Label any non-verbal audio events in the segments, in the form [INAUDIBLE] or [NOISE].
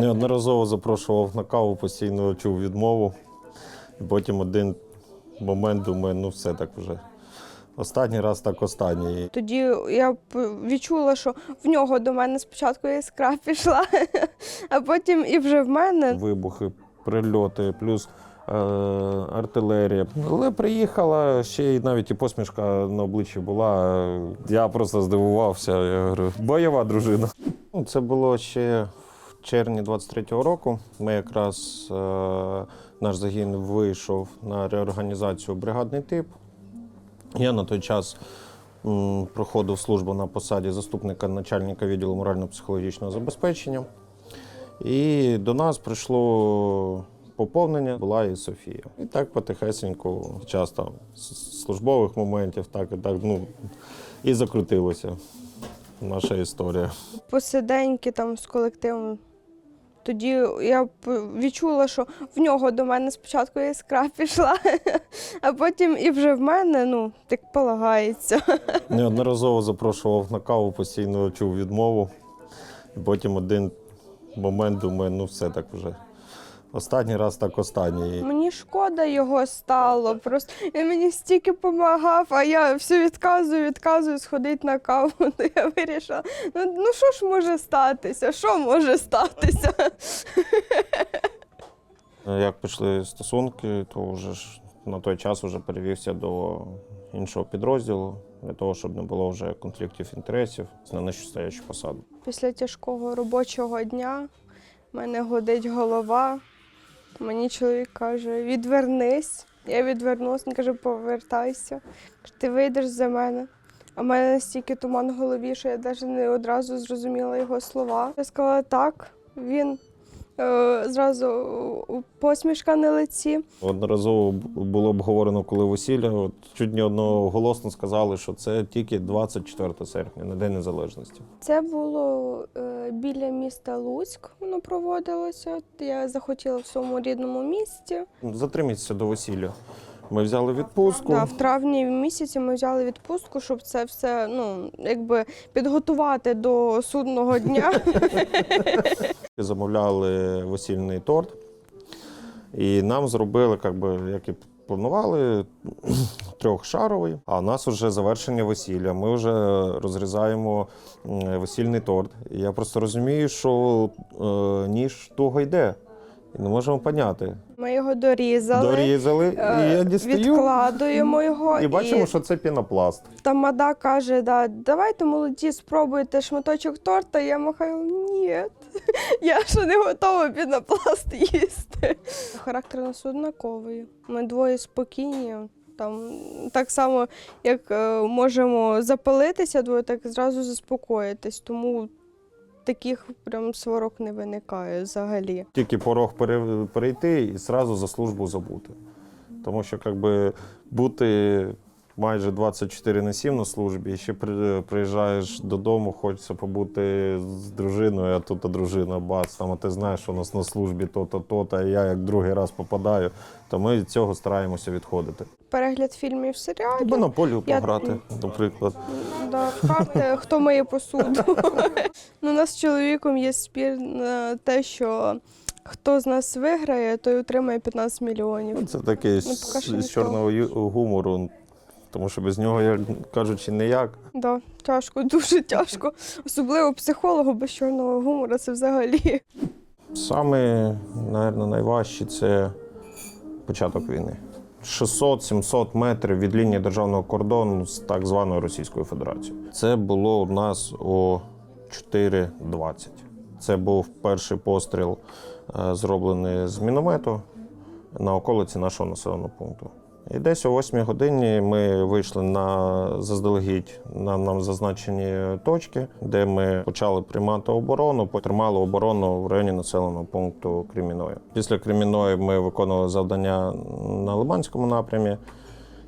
Неодноразово запрошував на каву, постійно чув відмову. І потім один момент думаю, ну все так вже. Останній раз так останній. Тоді я відчула, що в нього до мене спочатку іскра [LAUGHS] пішла, а потім і вже в мене. Вибухи, прильоти, плюс е, артилерія. Але приїхала, ще й навіть і посмішка на обличчі була. Я просто здивувався. Я говорю, бойова дружина. Ну, Це було ще червні 23-го року. Ми якраз е, наш загін вийшов на реорганізацію бригадний тип. Я на той час проходив службу на посаді заступника начальника відділу морально-психологічного забезпечення. І до нас прийшло поповнення, була і Софія. І так потихесеньку, часто з службових моментів, так і так, ну, і закрутилося наша історія. посиденьки там з колективом. Тоді я відчула, що в нього до мене спочатку іскра пішла, [LAUGHS] а потім і вже в мене, ну, так полагається. [LAUGHS] Неодноразово запрошував на каву, постійно чув відмову. Потім один момент думаю, ну все так вже. Останній раз так останній. Мені шкода його стало. Просто він мені стільки допомагав, а я все відказую, відказую сходити на каву. [LAUGHS] То я вирішила, ну, ну що ж може статися? Що може статися? Як пішли стосунки, то вже ж на той час вже перевівся до іншого підрозділу для того, щоб не було вже конфліктів інтересів на нижчостоячу посаду. Після тяжкого робочого дня в мене годить голова. Мені чоловік каже: відвернись. Я відвернусь, він каже, повертайся. Ти вийдеш за мене. А в мене настільки туман в голові, що я навіть не одразу зрозуміла його слова. Я сказала так, він е, зразу посмішка на лиці. Одноразово було обговорено, коли весілля. От чуть не одноголосно сказали, що це тільки 24 серпня, на День Незалежності. Це було е, біля міста Луцьк, воно проводилося. Я захотіла в своєму рідному місті. За три місяці до весілля ми взяли відпустку. Да, в травні місяці ми взяли відпустку, щоб це все ну, якби підготувати до судного дня. [LAUGHS] Замовляли весільний торт. І нам зробили, як, би, як і планували, [CLEARS THROAT] трьохшаровий. А у нас вже завершення весілля. Ми вже розрізаємо весільний торт. Я просто розумію, що е, ніж туго йде. І не можемо поняти. Ми його дорізали, Дорізали, е, і я дістаю. відкладуємо його. І бачимо, що це пінопласт. Тамада каже: да, давайте молоді спробуйте шматочок торта. Я махаю, ні, [LAUGHS] я ще не готова пінопласт їсти. Характер у нас однаковий. Ми двоє спокійні. Там так само, як е, можемо запалитися двоє, так зразу заспокоїтись. Тому таких прям сварок не виникає взагалі. Тільки порог пере- перейти і зразу за службу забути. Тому що якби бути майже 24 на 7 на службі, і ще при- приїжджаєш додому, хочеться побути з дружиною, а тут дружина бац, там, а ти знаєш, що у нас на службі то-то, то-то, і я як другий раз попадаю, то ми від цього стараємося відходити. Перегляд фільмів, серіалів. Або на полю Я- пограти, наприклад. Да, в [LAUGHS] хто миє посуду. [LAUGHS] ну, у нас з чоловіком є спір на те, що хто з нас виграє, той отримає 15 мільйонів. Ну, Це такий Ну, з чорного гумору, тому що без нього, як кажучи, ніяк. Да, тяжко, [LAUGHS] дуже тяжко. Особливо психологу без чорного гумора це взагалі. Саме, напевно, найважче це початок війни. 600-700 метрів від лінії державного кордону з так званою Російською Федерацією. Це було у нас о 4.20. Це був перший постріл, е, зроблений з міномету на околиці нашого населеного пункту. І десь о 8 годині ми вийшли на заздалегідь на нам зазначені точки, де ми почали приймати оборону, потримали оборону в районі населеного пункту Креміної. Після Креміної ми виконували завдання на Лиманському напрямі.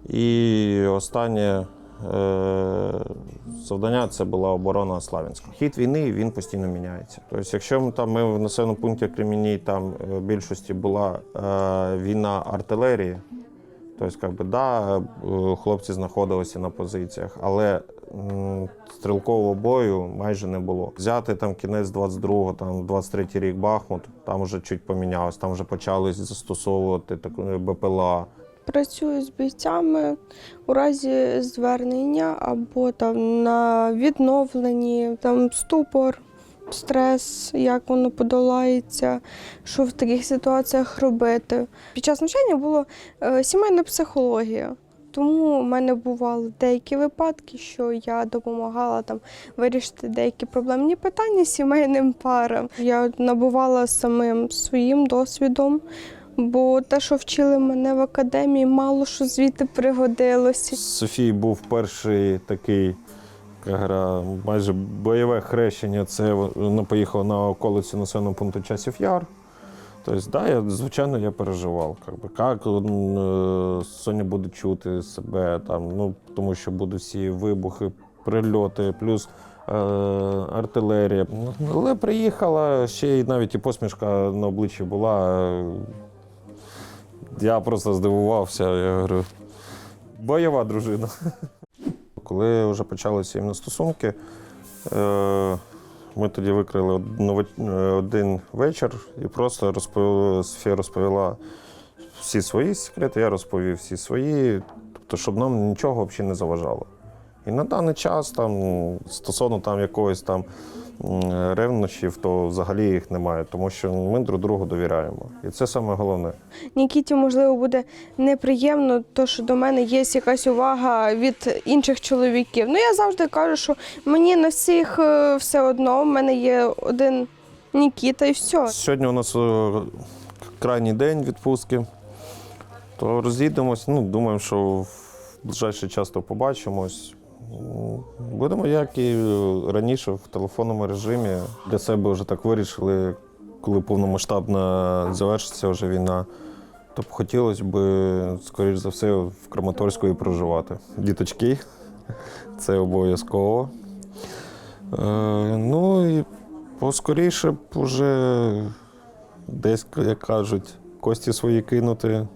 І останнє е, завдання це була оборона Славянська. Хід війни він постійно міняється. Тобто, якщо ми там ми в населеному пункті Креміній, там е, в більшості була е, війна артилерії. Тобто, як би, да, е, хлопці знаходилися на позиціях, але стрілкового бою майже не було. Взяти там кінець 22-го, там 23-й рік Бахмут, там вже чуть помінялось, там вже почали застосовувати так, е, БПЛА. Працюю з бійцями у разі звернення або там на відновленні, там ступор, стрес, як воно подолається, що в таких ситуаціях робити. Під час навчання була е, сімейна психологія. Тому в мене бували деякі випадки, що я допомагала там вирішити деякі проблемні питання сімейним парам. Я набувала самим своїм досвідом, бо те, що вчили мене в академії, мало що звідти пригодилося. Софії був перший такий гра, майже бойове хрещення. Це вона поїхала на околицю населеного пункту часів Яр. Тобто, да, я, звичайно, я переживав. Як е, Соня буде чути себе, там, ну, тому що будуть всі вибухи, прильоти, плюс е, артилерія. Але приїхала, ще й навіть і посмішка на обличчі була. Я просто здивувався. Я говорю, бойова дружина. [LAUGHS] Коли вже почалися іменно стосунки, е, ми тоді викрили е, один вечір і просто розповіла, Софія розповіла всі свої секрети, я розповів всі свої, тобто, щоб нам нічого взагалі не заважало. І на даний час там, стосовно там якогось там ревнощів, то взагалі їх немає, тому що ми друг другу довіряємо. І це саме головне. Нікіті, можливо, буде неприємно, то що до мене є якась увага від інших чоловіків. Ну я завжди кажу, що мені на всіх е, все одно. в мене є один Нікіта і все. Сьогодні у нас е, крайній день відпустки, то розійдемось. Ну, думаємо, що в ближайший час то побачимось. Будемо, як і раніше, в телефонному режимі. Для себе вже так вирішили, коли повномасштабна завершиться вже війна, то б хотілося б, скоріш за все, в Краматорську і проживати. Діточки, це обов'язково. Е, ну і поскоріше б уже десь, як кажуть, кості свої кинути